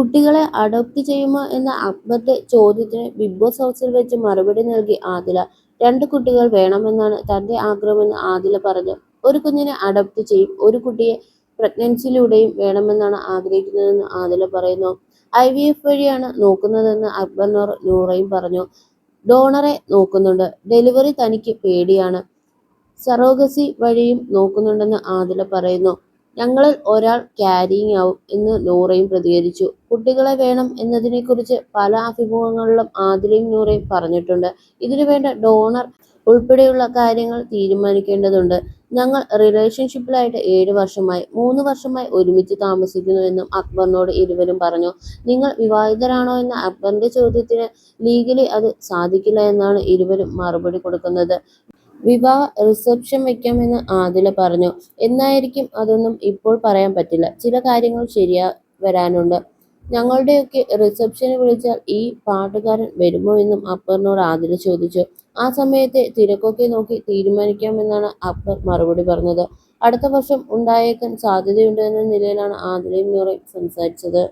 കുട്ടികളെ അഡോപ്റ്റ് ചെയ്യുമോ എന്ന അക്ബറിന്റെ ചോദ്യത്തിന് ബിഗ് ബോസ് ഹൗസിൽ വെച്ച് മറുപടി നൽകി ആദില. രണ്ട് കുട്ടികൾ വേണമെന്നാണ് തന്റെ ആഗ്രഹമെന്ന് ആദില പറഞ്ഞു. ഒരു കുഞ്ഞിനെ അഡോപ്റ്റ് ചെയ്യും ഒരു കുട്ടിയെ പ്രഗ്നൻസിയിലൂടെയും വേണമെന്നാണ് ആഗ്രഹിക്കുന്നതെന്ന് ആദില പറയുന്നു. ഐ വി എഫ് വഴിയാണ് നോക്കുന്നതെന്ന് അക്ബർ നൂർ നൂറയും പറഞ്ഞു. ഡോണറെ നോക്കുന്നുണ്ട്. ഡെലിവറി തനിക്ക് പേടിയാണ്. സറോഗസി വഴിയും നോക്കുന്നുണ്ടെന്ന് ആദില പറയുന്നു. ഞങ്ങളിൽ ഒരാൾ ക്യാരിങ് ആവും എന്ന് നൂറയും പ്രതികരിച്ചു. കുട്ടികളെ വേണം എന്നതിനെക്കുറിച്ച് പല അഭിമുഖങ്ങളിലും ആദിലയും നൂറയും പറഞ്ഞിട്ടുണ്ട്. ഇതിനു വേണ്ട ഡോണർ ഉൾപ്പെടെയുള്ള കാര്യങ്ങൾ തീരുമാനിക്കേണ്ടതുണ്ട്. ഞങ്ങൾ റിലേഷൻഷിപ്പിലായിട്ട് ഏഴ് വർഷമായി മൂന്ന് വർഷമായി ഒരുമിച്ച് താമസിക്കുന്നുവെന്നും അക്ബറിനോട് ഇരുവരും പറഞ്ഞു. നിങ്ങൾ വിവാഹിതരാണോ എന്ന അക്ബറിന്റെ ചോദ്യത്തിന് ലീഗലി അത് സാധിക്കില്ല എന്നാണ് ഇരുവരും മറുപടി കൊടുക്കുന്നത്. വിവാഹ റിസപ്ഷൻ വെക്കാമെന്ന് ആദില പറഞ്ഞു. എന്നായിരിക്കും അതൊന്നും ഇപ്പോൾ പറയാൻ പറ്റില്ല. ചില കാര്യങ്ങൾ ശരിയാ വരാനുണ്ട്. ഞങ്ങളുടെയൊക്കെ റിസപ്ഷന് വിളിച്ചാൽ ഈ പാട്ടുകാരൻ വരുമോ എന്നും അക്ബറിനോട് ആദില ചോദിച്ചു. ആ സമയത്തെ തിരക്കൊക്കെ നോക്കി തീരുമാനിക്കാമെന്നാണ് അക്ബർ മറുപടി പറഞ്ഞത്. അടുത്ത വർഷം ഉണ്ടായേക്കാൻ സാധ്യതയുണ്ട് എന്ന നിലയിലാണ് ആദിലയും നൂറയും സംസാരിച്ചത്.